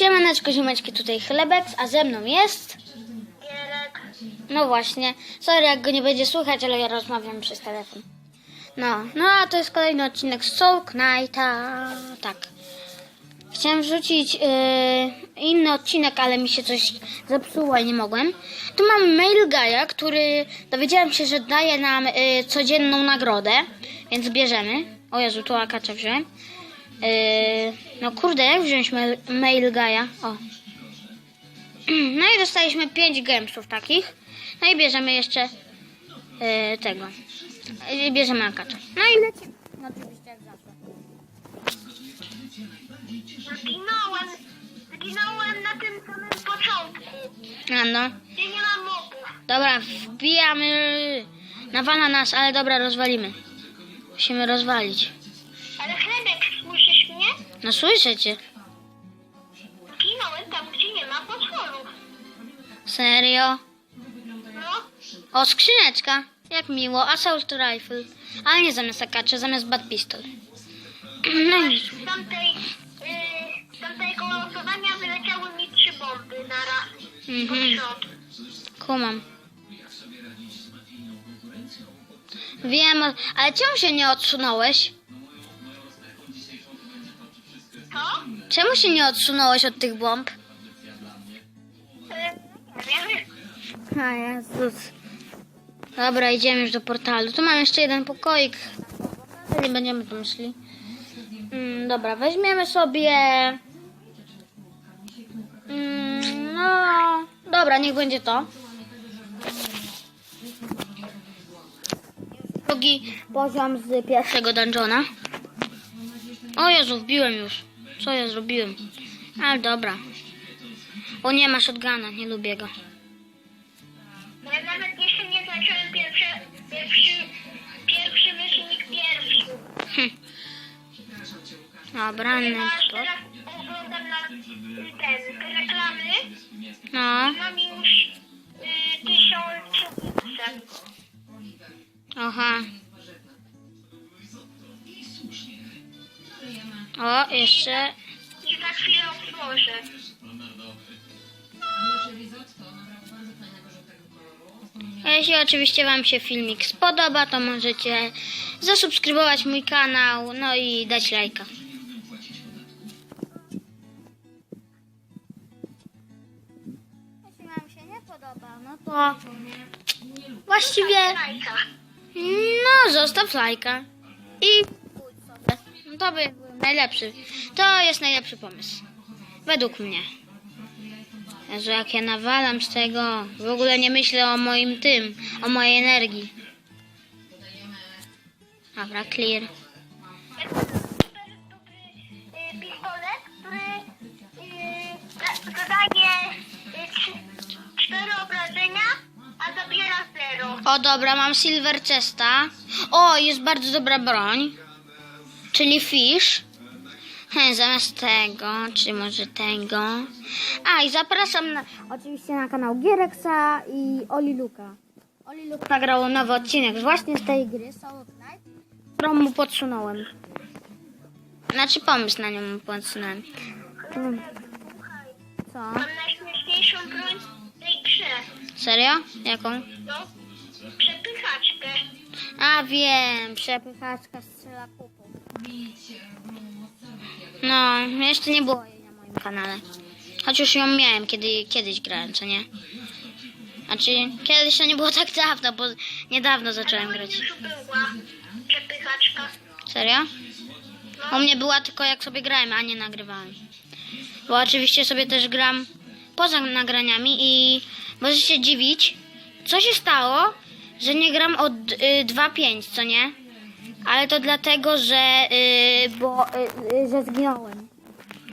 Siemaneczko, ziomeczki, tutaj Chlebek, a ze mną jest... Gierek. No właśnie, sorry jak go nie będzie słychać, ale ja rozmawiam przez telefon. No, no a to jest kolejny odcinek z Soul Knighta, tak. Chciałem wrzucić yy, inny odcinek, ale mi się coś zepsuło i nie mogłem. Tu mamy mail Gaja, który dowiedziałem się, że daje nam yy, codzienną nagrodę, więc bierzemy. O Jezu, tu akacza wziąłem. Yy, no kurde, jak wziąć mail, mail Gaja? O. No i dostaliśmy 5 gemsów takich. No i bierzemy jeszcze yy, tego. I bierzemy akacza. No i lecimy. No oczywiście jak zawsze. Zginąłem. Zginąłem na tym samym początku. A no. Nie ma mobów. Dobra, wbijamy. Nawala nas, ale dobra, rozwalimy. Musimy rozwalić. No słyszę cię. Zginąłem tam, gdzie nie ma potworów. Serio? No. O, skrzyneczka. Jak miło. Assault rifle. Ale nie zamiast akacza, zamiast bad pistol. No i Z tamtej, yy, z tamtego losowania wyleciały mi trzy bomby na raz. Mhm. Pod rząd. kumam. Wiem, ale czemu się nie odsunąłeś? Co? Czemu się nie odsunąłeś od tych bomb? A Jezus. Dobra, idziemy już do portalu. Tu mam jeszcze jeden pokoik. Nie będziemy tam szli. Mm, dobra, weźmiemy sobie... Mm, no, dobra, niech będzie to. Drugi poziom z pierwszego dungeona. O Jezu, wbiłem już. Co ja zrobiłem? Ale dobra. O nie, ma shotguna, nie lubię go. Ja nawet jeszcze nie zacząłem pierwszy, pierwszy, pierwszy myślnik pierwszy. Hm. Dobra, teraz oglądam na ten, reklamy. No, Mam już y, tysiąc aha. O, jeszcze. I za chwilę otworzę. A Jeśli oczywiście Wam się filmik spodoba, to możecie zasubskrybować mój kanał, no i dać lajka. Jeśli Wam się nie podoba, no to właściwie Lajka. no zostaw lajka i pójdź sobie. No to by najlepszy. To jest najlepszy pomysł. Według mnie. Jezu, jak ja nawalam z tego. W ogóle nie myślę o moim tym, o mojej energii. Dobra, clear. Pistolet, który cztery obrażenia, a zabiera. O dobra, mam silver chesta. O, jest bardzo dobra broń. Czyli fish. He, zamiast tego, czy może tego. A, i zapraszam na, oczywiście na kanał Giereksa i Oli Luka. Oli Luka nagrał nowy odcinek właśnie z tej gry, Soul którą mu podsunąłem. Znaczy pomysł na nią mu podsunąłem. Hmm. Co? Mam najśmieszniejszą broń w tej grze. Serio? Jaką? No, przepychaczkę. A wiem, przepychaczka strzela kupą. No, jeszcze nie było jej na moim kanale. Chociaż ją miałem, kiedy kiedyś grałem, co nie? Znaczy, kiedyś to nie było tak dawno, bo niedawno zacząłem grać. Już była przepychaczka. Serio? U mnie była tylko jak sobie grałem, a nie nagrywałem. Bo oczywiście sobie też gram poza nagraniami i możecie się dziwić, co się stało, że nie gram od y, 2.5, co nie? Ale to dlatego, że y, bo y, y, że zginąłem.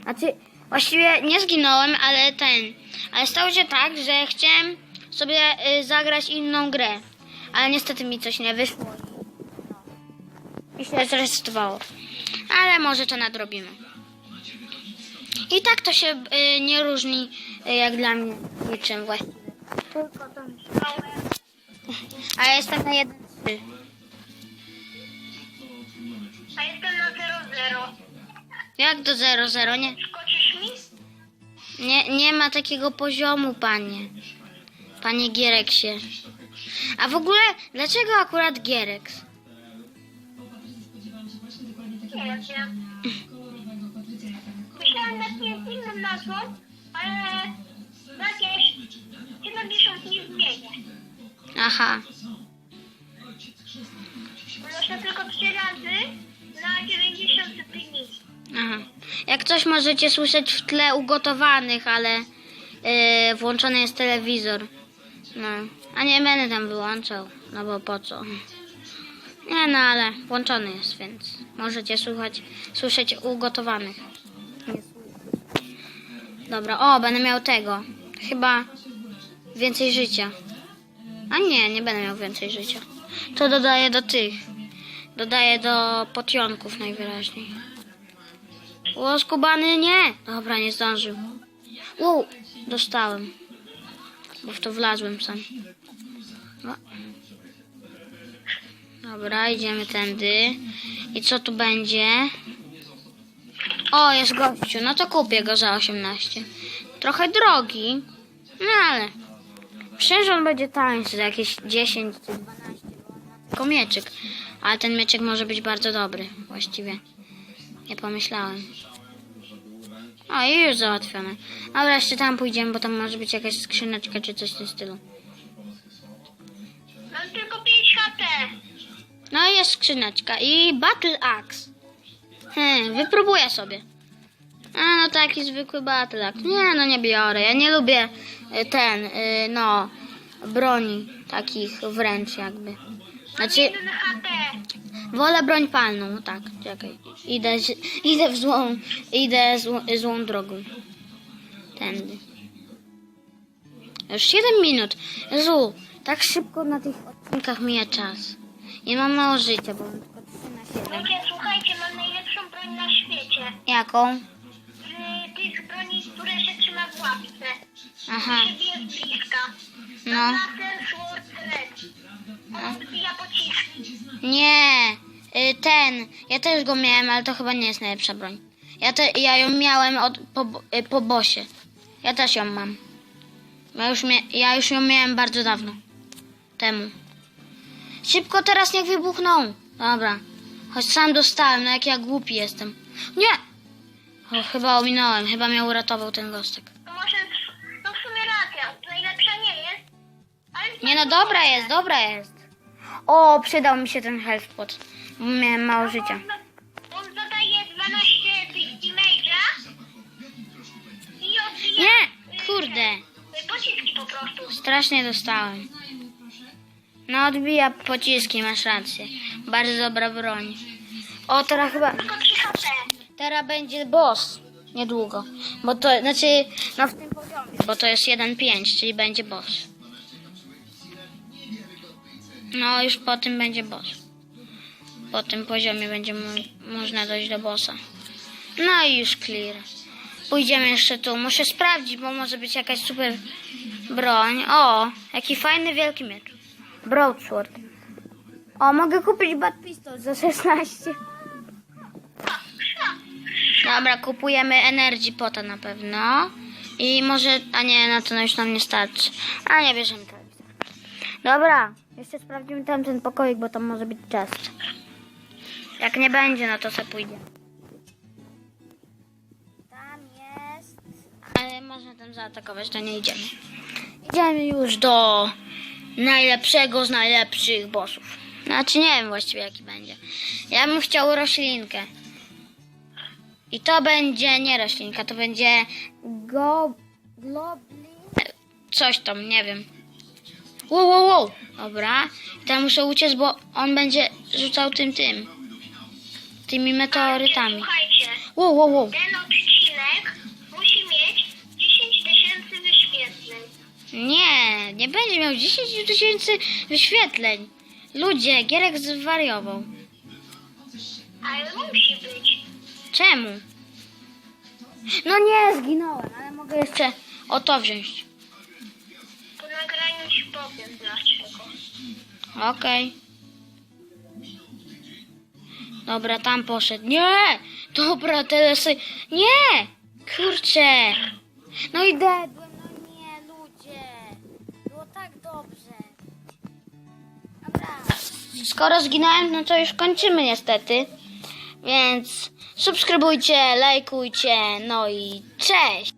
Znaczy, właściwie nie zginąłem, ale ten. Ale stało się tak, że chciałem sobie y, zagrać inną grę. Ale niestety mi coś nie wyszło. I się zresetowało. Ale może to nadrobimy. I tak to się y, nie różni, y, jak dla mnie, niczym właściwie. Tylko to. A ja jestem na 1-3. A jestem na 0-0. Jak do 0-0, nie? Skoczysz mi? Nie, nie ma takiego poziomu, panie. Panie Giereksie. A w ogóle, dlaczego akurat Giereks? Nie wiem. Myślałem nad nie- inną nazwą, ale jakieś 70 dni zmienię. Aha. Proszę tylko coś możecie słyszeć w tle ugotowanych, ale yy, włączony jest telewizor. No. A nie będę tam wyłączał, no bo po co? Nie no, ale włączony jest, więc możecie słuchać, słyszeć ugotowanych. Dobra, o, będę miał tego. Chyba więcej życia. A nie, nie będę miał więcej życia. To dodaję do tych. Dodaję do potionków najwyraźniej. O, skubany nie! Dobra, nie zdążył. Wow, dostałem. Bo w to wlazłem sam. No. Dobra, idziemy tędy. I co tu będzie? O, jest gościu. No to kupię go za 18. Trochę drogi. No ale... Przecież on będzie tańszy, za jakieś 10 czy 12. Tylko mieczyk. Ale ten mieczyk może być bardzo dobry, właściwie. Nie pomyślałem. O, i już załatwione. Dobra, jeszcze tam pójdziemy, bo tam może być jakaś skrzyneczka czy coś w tym stylu. Mam tylko 5 HP. No i jest skrzyneczka i Battle Axe. Hmm, wypróbuję sobie. A, no taki zwykły Battle Axe. Nie, no nie biorę. Ja nie lubię y, ten, y, no, broni takich wręcz jakby. Znaczy, 1 HP. Wolę broń palną, no tak, czekaj. Idę, idę w złą, idę złą, złą drogą. Tędy. Już 7 minut. Jezu, tak szybko na tych odcinkach mija czas. I mam mało życia, bo mam tylko 3 na 7. Ludzie, słuchajcie, mam najlepszą broń na świecie. Jaką? Z tych broni, które się trzyma w łapce. Aha, Się bije z bliska. no. Laser Sword Red. On odbija pociski. Nie, y, ten. Ja też go miałem, ale to chyba nie jest najlepsza broń. Ja, te, ja ją miałem od, po, y, po bosie. Ja też ją mam. Ja już, mia, ja już ją miałem bardzo dawno. Temu. Szybko teraz niech wybuchną. Dobra. Choć sam dostałem, no jak ja głupi jestem. Nie! O, chyba ominąłem, chyba mnie uratował ten gostek. Może, no w sumie racja, najlepsza nie jest. Ale Nie no, dobra jest, dobra jest. O, przydał mi się ten health pot. Miałem mało życia. On zadaje 12 tych damage'a i odbija Nie! Kurde! pociski po prostu. Strasznie dostałem. No odbija pociski, masz rację. Bardzo dobra broń. O, teraz chyba... Tylko 3 HP. Teraz będzie boss. Niedługo. Bo to, znaczy, no w tym poziomie. Bo to jest 1.5, czyli będzie boss. No, już po tym będzie boss. Po tym poziomie będzie mo- można dojść do bossa. No i już clear. Pójdziemy jeszcze tu. Muszę sprawdzić, bo może być jakaś super broń. O, jaki fajny wielki miecz. Broadsword. O, mogę kupić Bad Pistol za 16. Dobra, kupujemy Energy Pota na pewno. I może, a nie, na to już nam nie starczy. A nie bierzemy to. Dobra, jeszcze sprawdzimy tamten pokoik, bo tam może być chest. Jak nie będzie, no to se pójdzie. Tam jest. Ale można tam zaatakować, to nie idziemy. Idziemy już do najlepszego z najlepszych bossów. Znaczy nie wiem właściwie jaki będzie. Ja bym chciał roślinkę. I to będzie nie roślinka, to będzie go... Goblin... Coś tam, nie wiem. Wow, wow, wow. Dobra. Teraz muszę uciec, bo on będzie rzucał tym, tym. Tymi meteorytami. Słuchajcie, Wow, wow, wow. ten odcinek musi mieć 10 tysięcy wyświetleń. Nie, nie będzie miał 10 tysięcy wyświetleń. Ludzie, Gierek zwariował. Ale musi być. Czemu? No nie, zginąłem, ale mogę jeszcze o to wziąć. Okej. Dobra, tam poszedł. Nie! Dobra, teraz... Nie! Kurczę! No i dedłem, no nie, ludzie. Było tak dobrze. Dobra. Skoro zginąłem, no to już kończymy niestety. Więc subskrybujcie, lajkujcie, no i cześć!